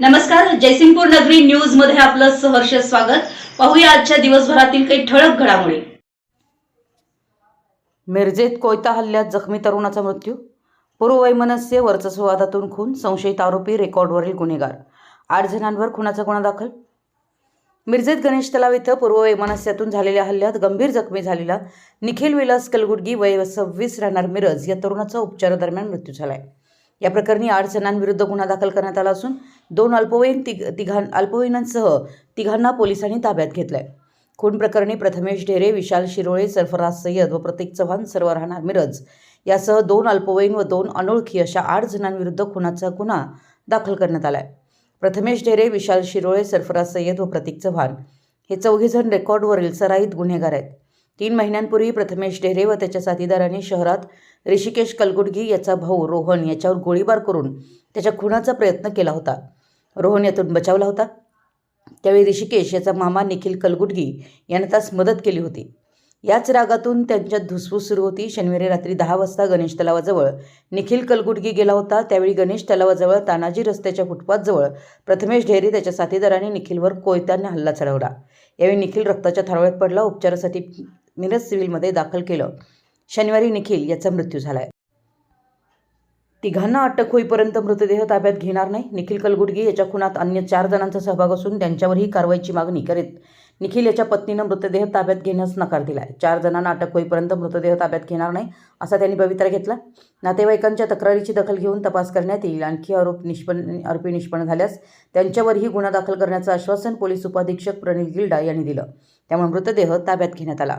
नमस्कार जयसिंगपूर नगरी न्यूजमध्ये आपलं सहर्ष स्वागत. पाहूया आजच्या दिवसभरातील काही ठळक घडामोडी. मिरजेत कोयता हल्ल्यात जखमी तरुणाचा मृत्यू? पूर्ववैमनस्य वर्चस्ववादातून खून संशयित आरोपी रेकॉर्डवरील गुन्हेगार. आठ जणांवर खुनाचा गुन्हा दाखल? मिरजेत गणेश तलाव इथं पूर्ववैमनस्यातून झालेल्या हल्ल्यात गंभीर जखमी झालेला निखिल विलास कलगुडगी वय सव्वीस राहणार मिरज या तरुणाचा उपचारादरम्यान मृत्यू झाला आहे या प्रकरणी आठ जणांविरुद्ध गुन्हा दाखल करण्यात आला असून दोन अल्पवयीन तिघ तिघां अल्पवयीनांसह तिघांना पोलिसांनी ताब्यात घेतलं आहे खून प्रकरणी प्रथमेश ढेरे विशाल शिरोळे सरफराज सय्यद व प्रतीक चव्हाण सर्व राहणार मिरज यासह दोन अल्पवयीन व दोन अनोळखी अशा आठ जणांविरुद्ध खुनाचा गुन्हा दाखल करण्यात आला आहे प्रथमेश ढेरे विशाल शिरोळे सरफराज सय्यद व प्रतीक चव्हाण हे चौघेजण रेकॉर्डवरील सराईत गुन्हेगार आहेत. तीन महिन्यांपूर्वी प्रथमेश ढेरे व त्याच्या साथीदारांनी शहरात ऋषिकेश कलगुडगी याचा भाऊ रोहन याच्यावर गोळीबार करून त्याच्या खुनाचा प्रयत्न केला होता. रोहन यातून बचावला होता. त्यावेळी ऋषिकेश याचा मामा निखिल कलगुडगी यानं त्यास मदत केली होती. याच रागातून त्यांच्यात धुसफूस सुरू होती. शनिवारी रात्री दहा वाजता गणेश तलावाजवळ निखिल कलगुडगी गेला होता. त्यावेळी गणेश तलावाजवळ तानाजी रस्त्याच्या फुटपाथजवळ प्रथमेश ढेरे त्याच्या साथीदारांनी निखिलवर कोयत्याने हल्ला चढवला. यावेळी निखिल रक्ताच्या थारोळ्यात पडला. उपचारासाठी मिरज सिव्हिलमध्ये दाखल केलं. शनिवारी निखिल याचा मृत्यू झाला आहे तिघांना अटक होईपर्यंत मृतदेह ताब्यात घेणार नाही. निखिल कलगुडगी याच्या खुनात अन्य चार जणांचा सहभाग असून त्यांच्यावरही कारवाईची मागणी करीत निखिल याच्या पत्नीनं मृतदेह ताब्यात घेण्यास नकार दिला चार जणांना अटक होईपर्यंत मृतदेह ताब्यात घेणार नाही असा त्यांनी पवित्रा घेतला. नातेवाईकांच्या तक्रारीची दखल घेऊन तपास करण्यात येईल. आणखी आरोप निष्पन्न आरोपी निष्पन्न झाल्यास त्यांच्यावरही गुन्हा दाखल करण्याचं आश्वासन पोलीस उपाधीक्षक प्रणिल गिल्डा यांनी दिलं. त्यामुळे मृतदेह ताब्यात घेण्यात आला.